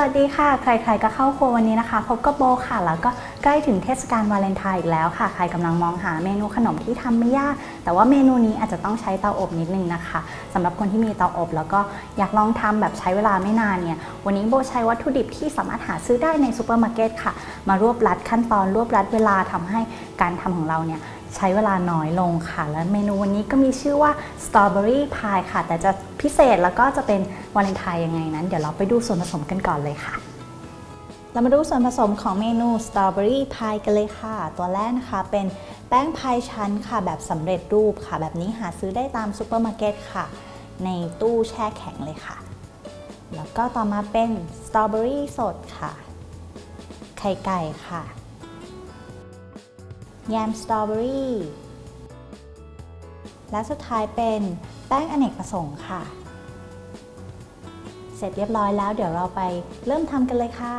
วัสดีค่ะ ใครๆก็เข้าครัววันนี้นะคะ พบกับโบค่ะ แล้วก็ใกล้ถึงเทศกาลวาเลนไทน์อีกแล้วค่ะ ใครกำลังมองหาเมนูขนมที่ทำไม่ยาก แต่ว่าเมนูนี้อาจจะต้องใช้เตาอบนิดนึงนะคะสำหรับคนที่มีเตาอบแล้วก็อยากลองทำแบบใช้เวลาไม่นานเนี่ย วันนี้โบใช้วัตถุดิบที่สามารถหาซื้อได้ในซูเปอร์มาร์เก็ตค่ะ มารวบรัดขั้นตอนรวบรัดเวลาทำให้การทำของเราเนี่ย ใช้เวลาน้อยลงค่ะ และเมนูวันนี้ก็มีชื่อว่า Strawberry Pie ค่ะ แต่จะพิเศษแล้วก็จะเป็นวาเลนไทน์ยังไงนั้น เดี๋ยวเราไปดูส่วนผสมกันก่อนเลยค่ะ เรามาดูส่วนผสมของเมนู Strawberry Pie กันเลยค่ะ ตัวแรกนะคะเป็นแป้งพายชั้นค่ะแบบสำเร็จรูปค่ะ แบบนี้หาซื้อได้ตามซูเปอร์มาร์เก็ตค่ะ ในตู้แช่แข็งเลยค่ะ แล้วก็ต่อมาเป็นสตรอเบอรี่สดค่ะ ไข่ไก่ค่ะ แยมสตรอเบอรี่ และสุดท้ายเป็นแป้งอเนกประสงค์ค่ะ เสร็จเรียบร้อยแล้วเดี๋ยวเราไปเริ่มทำกันเลยค่ะ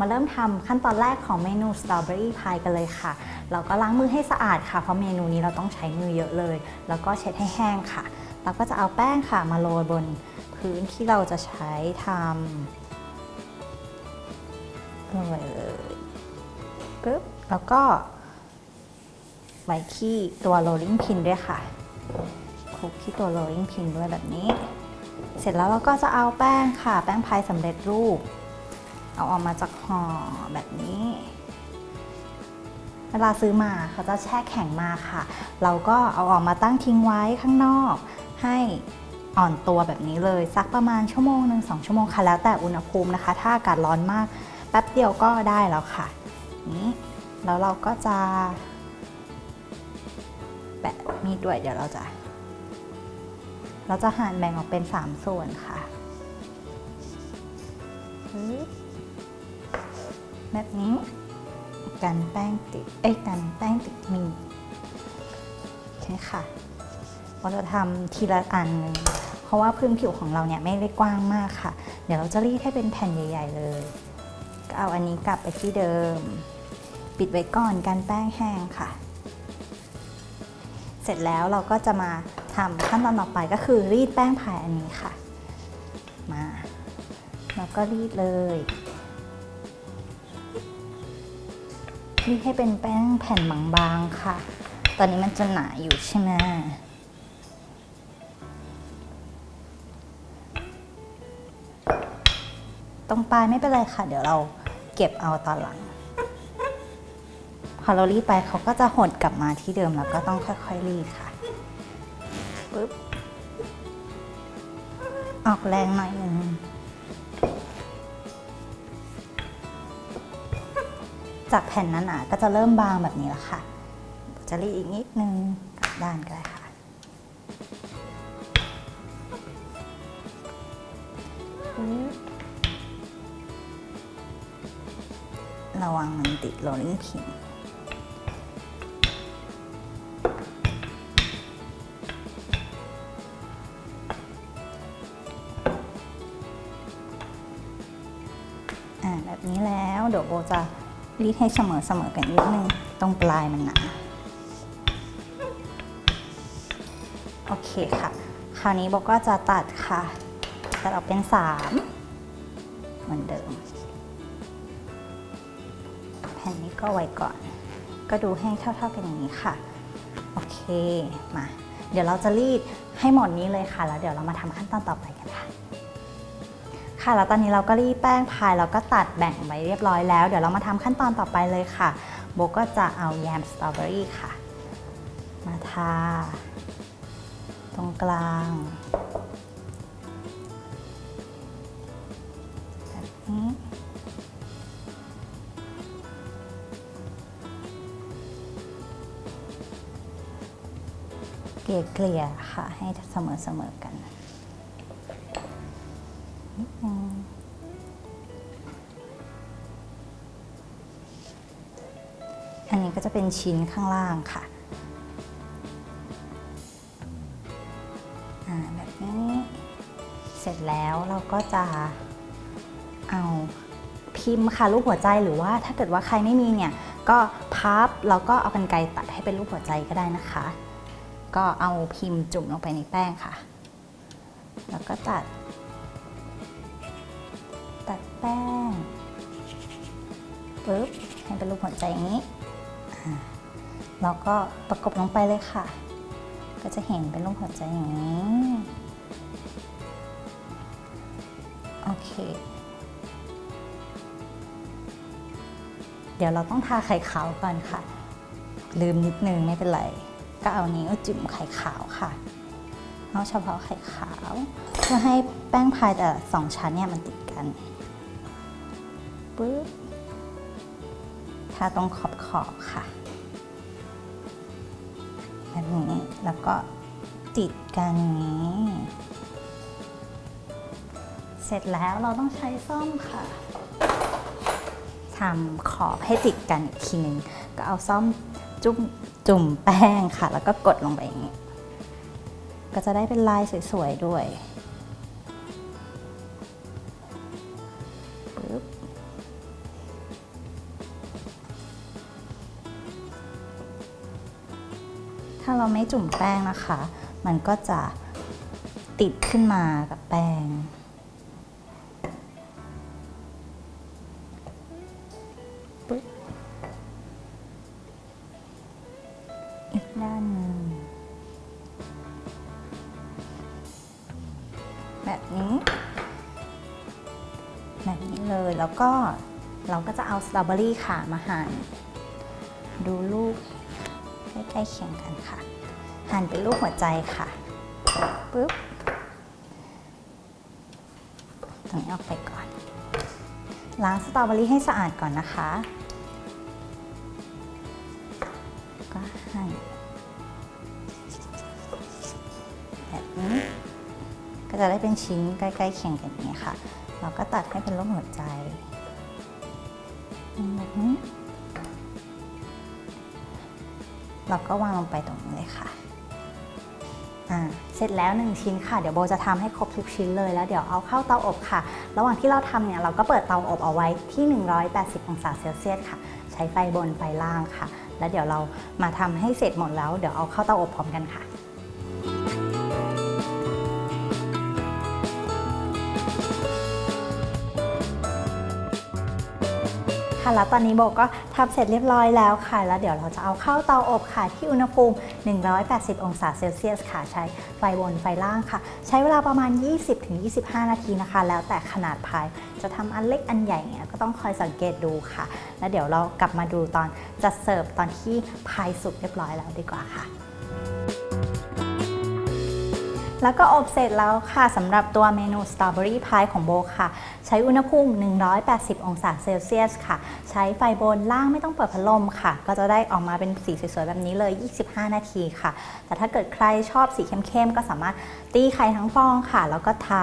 มาเริ่มทำขั้นตอนแรกของเมนูสตรอเบอรี่พายกันเลยค่ะ เราก็ล้างมือให้สะอาดค่ะ เพราะเมนูนี้เราต้องใช้มือเยอะเลย แล้วก็เช็ดให้แห้งค่ะ เราก็จะเอาแป้งค่ะมาโรยบนพื้นที่เราจะใช้ทำโรยเลยปึ๊บ แล้วก็ไว้ที่ตัวโรลลิ่งพินด้วยค่ะคลุกที่ตัวโรลลิ่งพินด้วยแบบนี้ เสร็จแล้วเราก็จะเอาแป้งค่ะ แป้งพายสำเร็จรูป เอาออกมาจากห่อแบบนี้ เวลาซื้อมาเขาจะแช่แข็งมาค่ะ เราก็เอาออกมาตั้งทิ้งไว้ข้างนอก ให้อ่อนตัวแบบนี้เลยสักประมาณชั่วโมงหนึ่งสองชั่วโมงค่ะแล้วแต่อุณหภูมินะคะ ถ้าอากาศร้อนมากแป๊บเดียวก็ได้แล้วค่ะนี้แล้วเราก็จะแปะมีดด้วยเดี๋ยวเราจะ เราจะหั่นแบ่งออกเป็น 3 ส่วนค่ะปึ๊บ แบบนี้ กันแป้งติด เอ้ยกันแป้งติดมีโอเคค่ะเราจะทำทีละอันหนึงเพราะว่าพื้นผิวของเราเนี่ยไม่ได้กว้างมากค่ะ เดี๋ยวเราจะรีดให้เป็นแผ่นใหญ่ ๆ เลย ก็เอาอันนี้กลับไปที่เดิม ปิดไว้ก่อนกันแป้งแห้งค่ะ เสร็จแล้วเราก็จะมาทำขั้นตอนต่อไปก็คือรีดแป้งพายอันนี้ค่ะ มา แล้วก็รีดเลย รีดให้เป็นแป้งแผ่นบางๆค่ะ ตอนนี้มันจะหนาอยู่ใช่ไหมตรงปลายไม่เป็นไรค่ะ เดี๋ยวเราเก็บเอาตอนหลัง พอเรารีดไปเขาก็จะหดกลับมาที่เดิมแล้วก็ต้องค่อยๆรีดค่ะปึ๊บออกแรงหน่อยหนึ่ง จากแผ่นหนาๆก็จะเริ่มบางแบบนี้แล้วค่ะ จะรีดอีกนิดนึงกับด้านก็ได้ค่ะ ระวังมันติดโรลลิ่งพินอ่าแบบนี้แล้วเดี๋ยวโบจะ รีดให้เสมอเสมอๆกันนิดนึงตรงปลายมันหนาโอเคค่ะ คราวนี้โบก็จะตัดค่ะ ตัดออกเป็น 3 เหมือนเดิม แผ่นนี้ก็ไว้ก่อน ก็ดูแห้งเท่า ๆกันอย่างนี้ค่ะ โอเค มา เดี๋ยวเราจะรีดให้หมดนี้เลยค่ะ แล้วเดี๋ยวเรามาทำขั้นตอนต่อไป ค่ะ แล้วตอนนี้เราก็รีดแป้งพายแล้วก็ตัดแบ่งไว้เรียบร้อยแล้ว เดี๋ยวเรามาทำขั้นตอนต่อไปเลยค่ะ โบก็จะเอาแยมสตรอเบอรี่ค่ะ มาทา ตรงกลางแบบนี้เกลี่ยๆค่ะให้เสมอๆกันนิ เป็นชิ้นข้างล่างค่ะอ่าแบบนี้เสร็จแล้วเราก็จะเอาพิมพ์ค่ะรูปหัวใจหรือว่าถ้าเกิดว่าใครไม่มีเนี่ยก็พับแล้วก็เอากันไกรตัดให้เป็นรูปหัวใจก็ได้นะคะ ก็เอาพิมพ์จุ่มลงไปในแป้งค่ะ แล้วก็ตัด ตัดแป้งปึ๊บให้เป็นรูปหัวใจอย่างนี้ แล้วก็ประกบลงไปเลยค่ะ ก็จะเห็นเป็นรูปหัวใจอย่างนี้ โอเค เดี๋ยวเราต้องทาไข่ขาวก่อนค่ะ ลืมนิดนึงไม่เป็นไร ก็เอานี้วจุ่มไข่ขาวค่ะ เอาเฉพาะไข่ขาว เพื่อให้แป้งพายแต่สองชั้นเนี่ยมันติดกันปึ๊บทาตรงขอบขอบค่ะ แบบนี้ แล้วก็ติดกันอย่างนี้ เสร็จแล้วเราต้องใช้ซ่อมค่ะทำขอบให้ติดกันอีกทีหนึงก็เอาซ่อมจุ่มจุ่มแป้งค่ะ แล้วก็กดลงไปอย่างนี้ ก็จะได้เป็นลายสวยๆด้วย ถ้าเราไม่จุ่มแป้งนะคะ มันก็จะติดขึ้นมากับแป้งปึ๊บอีกด้านหนึ่งแบบนี้ แบบนี้เลยแล้วก็เราก็จะเอาสตรอเบอรี่ค่ะมาหั่นดูลูก ใกล้ๆเคียงกันค่ะ หั่นเป็นลูกหัวใจค่ะปึ๊บตรงนี้ออกไปก่อน ล้างสตรอเบอรี่ให้สะอาดก่อนนะคะ ก็หั่นแบบนี้ ก็จะได้เป็นชิ้นใกล้ๆเคียงกันอย่างนี้ค่ะ เราก็ตัดให้เป็นรูปหัวใจแบบนี้ เราก็วางลงไปตรงนี้เลยค่ะอ่าเสร็จแล้ว 1 ชิ้นค่ะ เดี๋ยวโบจะทำให้ครบทุกชิ้นเลยแล้วเดี๋ยวเอาเข้าเตาอบค่ะ ระหว่างที่เราทำเนี่ยเราก็เปิดเตาอบเอาไว้ที่ 180 องศาเซลเซียสค่ะ ใช้ไฟบนไฟล่างค่ะ แล้วเดี๋ยวเรามาทำให้เสร็จหมดแล้วเดี๋ยวเอาเข้าเตาอบพร้อมกันค่ะ แล้วตอนนี้โบก็ทำเสร็จเรียบร้อยแล้วค่ะ แล้วเดี๋ยวเราจะเอาเข้าเตาอบค่ะที่อุณหภูมิ 180 องศาเซลเซียสค่ะ ใช้ไฟบนไฟล่างค่ะ ใช้เวลาประมาณ 20-25 นาทีนะคะ แล้วแต่ขนาดพาย จะทำอันเล็กอันใหญ่เนี่ยก็ต้องคอยสังเกตดูค่ะ แล้วเดี๋ยวเรากลับมาดูตอนจะเสิร์ฟตอนที่พายสุกเรียบร้อยแล้วดีกว่าค่ะ แล้วก็อบเสร็จแล้วค่ะสำหรับตัวเมนูสตรอเบอรี่พายของโบค่ะ ใช้อุณหภูมิ 180 องศาเซลเซียสค่ะ ใช้ไฟบนล่างไม่ต้องเปิดพัดลมค่ะ ก็จะได้ออกมาเป็นสีสวยๆแบบนี้เลย 25 นาทีค่ะ แต่ถ้าเกิดใครชอบสีเข้มๆ ก็สามารถตีไข่ทั้งฟองค่ะ แล้วก็ทา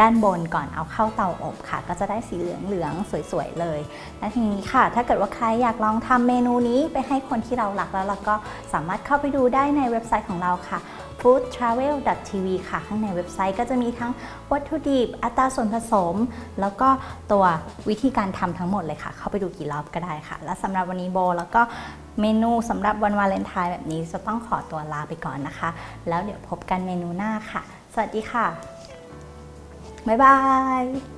ด้านบนก่อนเอาเข้าเตาอบค่ะ ก็จะได้สีเหลืองๆสวยๆเลย และทีนี้ค่ะ ถ้าเกิดว่าใครอยากลองทำเมนูนี้ไปให้คนที่เรารักแล้วเราก็สามารถเข้าไปดูได้ในเว็บไซต์ของเราค่ะ foodtravel.tv ค่ะ ข้างในเว็บไซต์ก็จะมีทั้งวัตถุดิบ อัตราส่วนผสม แล้วก็ตัววิธีการทำทั้งหมดเลยค่ะ เข้าไปดูกี่รอบก็ได้ค่ะ และสำหรับวันนี้โบ แล้วก็เมนูสำหรับวันวาเลนไทน์แบบนี้จะต้องขอตัวลาไปก่อนนะคะ แล้วเดี๋ยวพบกันเมนูหน้าค่ะ สวัสดีค่ะ บ๊ายบาย